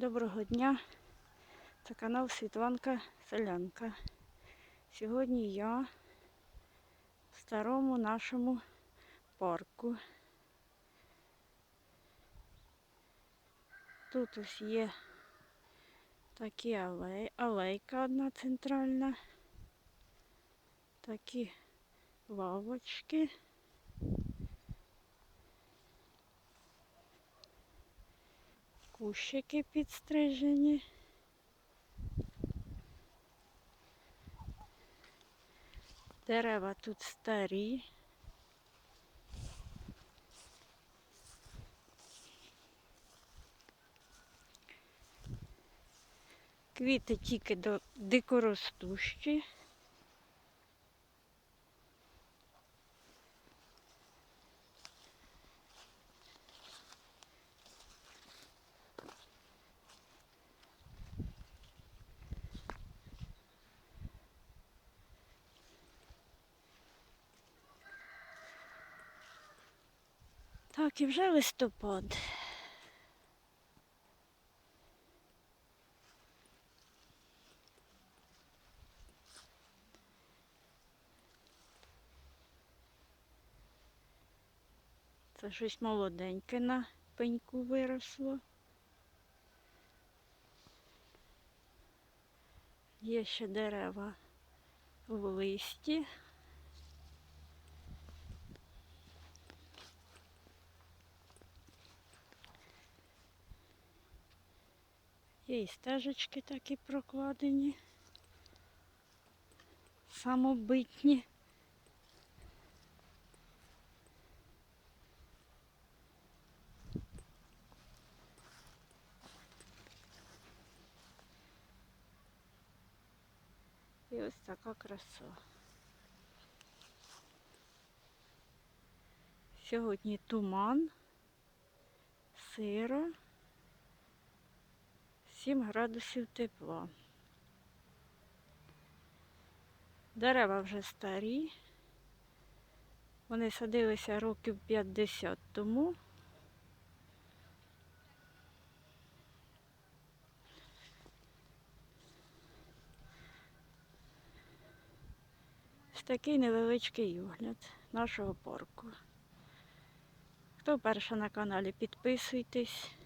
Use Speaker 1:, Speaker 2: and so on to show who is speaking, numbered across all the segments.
Speaker 1: Доброго дня. Це канал Світланка Селянка. Сьогодні я в старому нашому парку. Тут ось є такі алей, алейка одна центральна, такі лавочки. Кущики підстрижені. Дерева тут старі. Квіти тільки до дикоростущі. Так, вже листопад. Це щось молоденьке на пеньку виросло. Є ще дерева в листі. Є і стежечки такі прокладені. Самобитні. І ось така краса. Сьогодні туман, сиро. 7 градусів тепла. Дерева вже старі. Вони садилися років 50 тому. Ось такий невеличкий огляд нашого парку. Хто перше на каналі, підписуйтесь.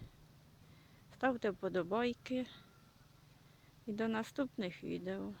Speaker 1: Ставте вподобайки і до наступних відео.